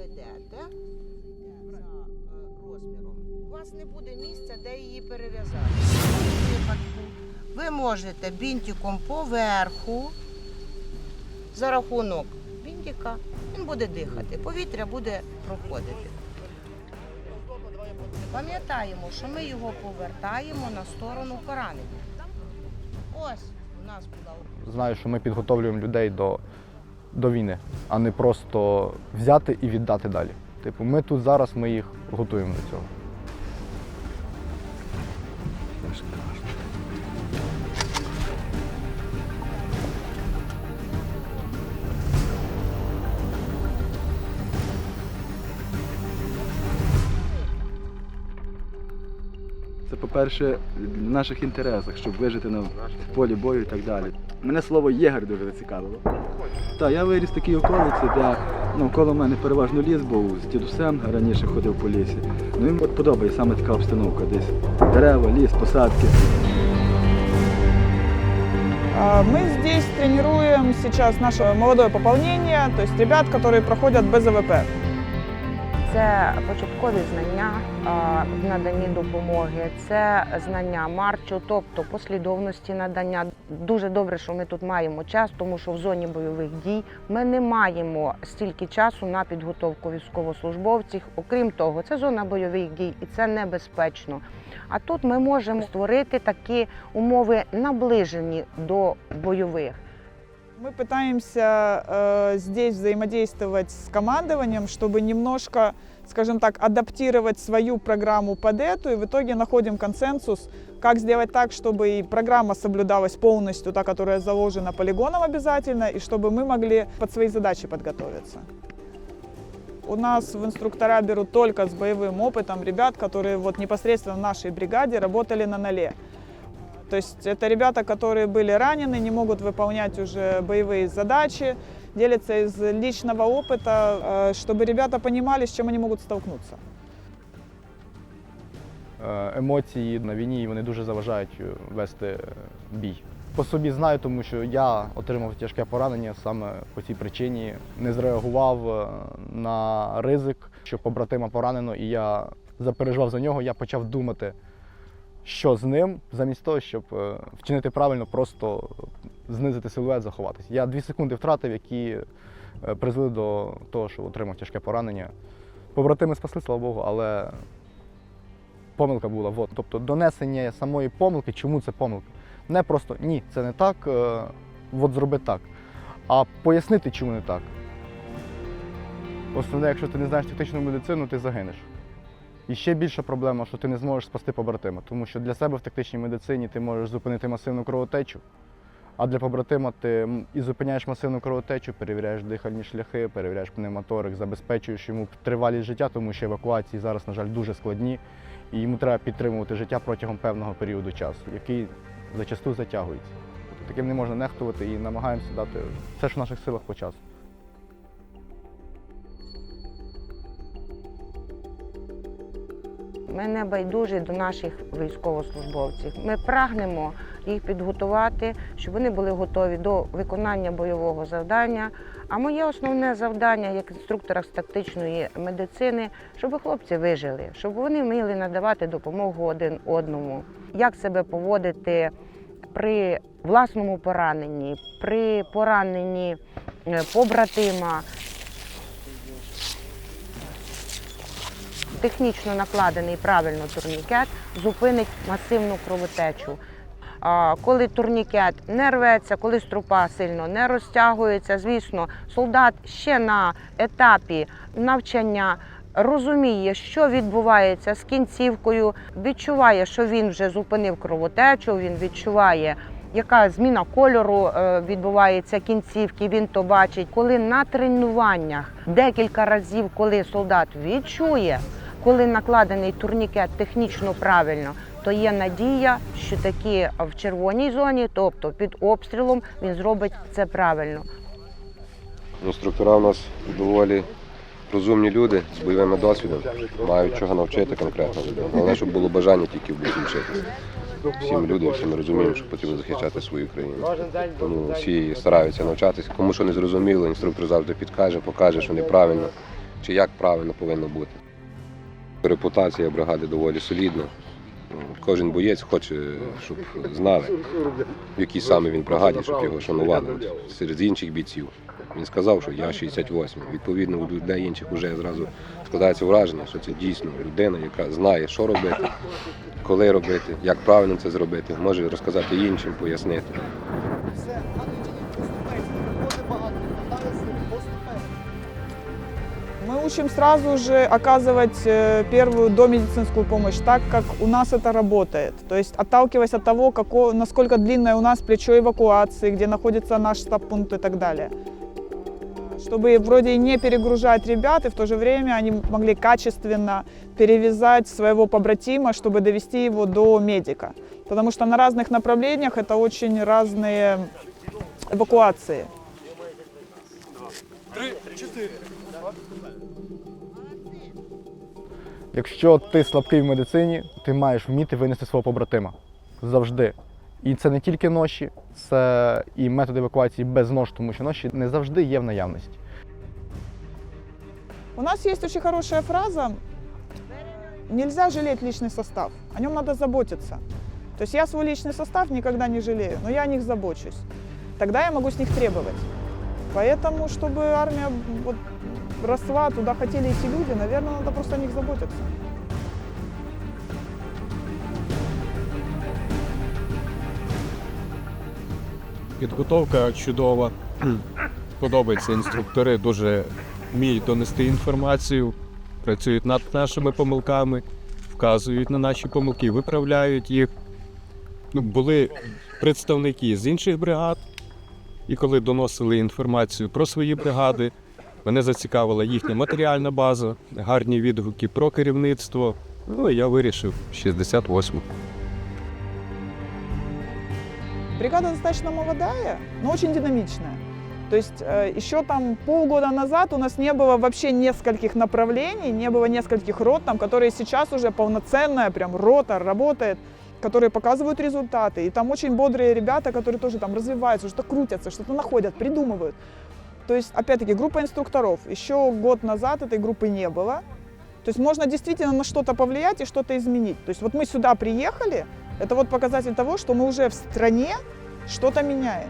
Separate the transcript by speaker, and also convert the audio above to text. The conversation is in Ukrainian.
Speaker 1: заведете за е, розміром, у вас не буде місця, де її перев'язати. Ви можете бінтиком поверху за рахунок бінтика, він буде дихати, повітря буде проходити. Пам'ятаємо, що ми його повертаємо на сторону поранення. Ось у нас була
Speaker 2: Знаю, що ми підготовлюємо людей до, до війни, а не просто взяти і віддати далі. Типу, ми тут зараз ми їх готуємо до цього.
Speaker 3: Це, по-перше, в наших інтересах, щоб вижити на полі бою і так далі. Мене слово єгер дуже зацікавило. Так, я виріс в такій околиці, де навколо мене переважно ліс був з дідусем, раніше ходив по лісі. Ну, їм подобається саме така обстановка десь. Дерева, ліс, посадки.
Speaker 4: Мы здесь тренируем сейчас наше молодое пополнение, то есть ребят, которые проходят БЗВП.
Speaker 5: Це початкові знання в наданні допомоги, це знання марчу, тобто послідовності надання. Дуже добре, що ми тут маємо час, тому що в зоні бойових дій ми не маємо стільки часу на підготовку військовослужбовців. Окрім того, це зона бойових дій і це небезпечно. А тут ми можемо створити такі умови наближені до бойових.
Speaker 4: Мы пытаемся э, здесь взаимодействовать с командованием, чтобы немножко, скажем так, адаптировать свою программу под эту, и в итоге находим консенсус, как сделать так, чтобы и программа соблюдалась полностью, та, которая заложена полигоном обязательно, и чтобы мы могли под свои задачи подготовиться. У нас в инструктора берут только с боевым опытом ребят, которые вот непосредственно в нашей бригаде работали на ноле. То есть это ребята, которые были ранены, не могут выполнять уже боевые задачи, делятся из личного опыта, э, чтобы ребята понимали, с чем они могут столкнуться.
Speaker 2: Е, Емоції на війні вони дуже заважають е, вести е, бій. По собі знаю, тому що я отримав тяжке поранення саме по цій причині. Не зреагував е, на ризик, що побратима поранено, і я запереживав за нього. Я почав думати, що з ним, замість того, щоб е, вчинити правильно, просто знизити силует, заховатись. Я дві секунди втратив, які е, призвели до того, що отримав тяжке поранення. Побратими спасли, слава Богу, але помилка була. Вот. Тобто донесення самої помилки, чому це помилка? Не просто ні, це не так, е, от зроби так. А пояснити, чому не так. Основне, якщо ти не знаєш тактичну медицину, ти загинеш. І ще більша проблема, що ти не зможеш спасти побратима, тому що для себе в тактичній медицині ти можеш зупинити масивну кровотечу, а для побратима ти і зупиняєш масивну кровотечу, перевіряєш дихальні шляхи, перевіряєш пневмоторик, забезпечуєш йому тривалість життя, тому що евакуації зараз, на жаль, дуже складні, і йому треба підтримувати життя протягом певного періоду часу, який зачасту затягується. Таким не можна нехтувати і намагаємося дати все, що в наших силах по часу.
Speaker 5: Ми не байдужі до наших військовослужбовців. Ми прагнемо їх підготувати, щоб вони були готові до виконання бойового завдання. А моє основне завдання як інструктора з тактичної медицини, щоб хлопці вижили, щоб вони вміли надавати допомогу один одному, як себе поводити при власному пораненні, при пораненні е, побратима. Технічно накладений правильно турнікет зупинить масивну кровотечу. Коли турнікет не рветься, коли струпа сильно не розтягується, звісно, солдат ще на етапі навчання розуміє, що відбувається з кінцівкою, відчуває, що він вже зупинив кровотечу, він відчуває. Яка зміна кольору е, відбувається кінцівки, він то бачить. Коли на тренуваннях декілька разів, коли солдат відчує, коли накладений турнікет технічно правильно, то є надія, що такі в червоній зоні, тобто під обстрілом, він зробить це правильно.
Speaker 6: Інструктора у нас доволі розумні люди з бойовим досвідом, мають чого навчити конкретно. Головне, щоб було бажання тільки в бусі вчитися. Всі ми люди, всі ми розуміємо, що потрібно захищати свою країну. Тому всі стараються навчатися. Кому що не зрозуміло, інструктор завжди підкаже, покаже, що неправильно. чи як правильно повинно бути. Репутація бригади доволі солідна. Ну, Кожен боєць хоче, щоб знали, в якій саме він бригаді, щоб його шанували серед інших бійців. Він сказав, що я 68. Відповідно, у людей інших вже зразу складається враження, що це дійсно людина, яка знає, що робити, коли робити, як правильно це зробити, може розказати іншим, пояснити.
Speaker 4: Учим сразу же оказывать э, первую домедицинскую помощь так, как у нас это работает. То есть отталкиваясь от того, како- насколько длинное у нас плечо эвакуации, где находится наш стаб-пункт и так далее. Чтобы вроде и не перегружать ребят, и в то же время они могли качественно перевязать своего побратима, чтобы довести его до медика. Потому что на разных направлениях это очень разные эвакуации.
Speaker 2: Якщо ти слабкий в медицині, ти маєш вміти винести свого побратима. Завжди. І це не тільки ноші, це і метод евакуації без нож, тому що ноші не завжди є в наявності.
Speaker 4: У нас есть очень хорошая фраза «Нельзя жалеть личный состав, о нем надо заботиться». То есть я свой личный состав никогда не жалею, но я о них забочусь. Тогда я могу с них требовать. Поэтому, чтобы армия вот росла, туда хотели идти люди, наверное, надо просто о них заботиться.
Speaker 7: Підготовка чудова. Подобається інструктори, дуже вміють донести інформацію, працюють над нашими помилками, вказують на наші помилки, виправляють їх. Ну, були представники з інших бригад, і коли доносили інформацію про свої бригади, мене зацікавила їхня матеріальна база, гарні відгуки про керівництво. Ну і я вирішив 68.
Speaker 4: Бригада достаточно молодая, но очень динамичная. То есть э, еще там полгода назад у нас не было вообще нескольких направлений, не было нескольких рот, там, которые сейчас уже полноценная прям рота работает, которые показывают результаты. И там очень бодрые ребята, которые тоже там развиваются, что-то крутятся, что-то находят, придумывают. То есть, опять-таки, группа инструкторов. Еще год назад этой группы не было. То есть можно действительно на что-то повлиять и что-то изменить. То есть вот мы сюда приехали, это вот показатель того, что мы уже в стране что-то меняем.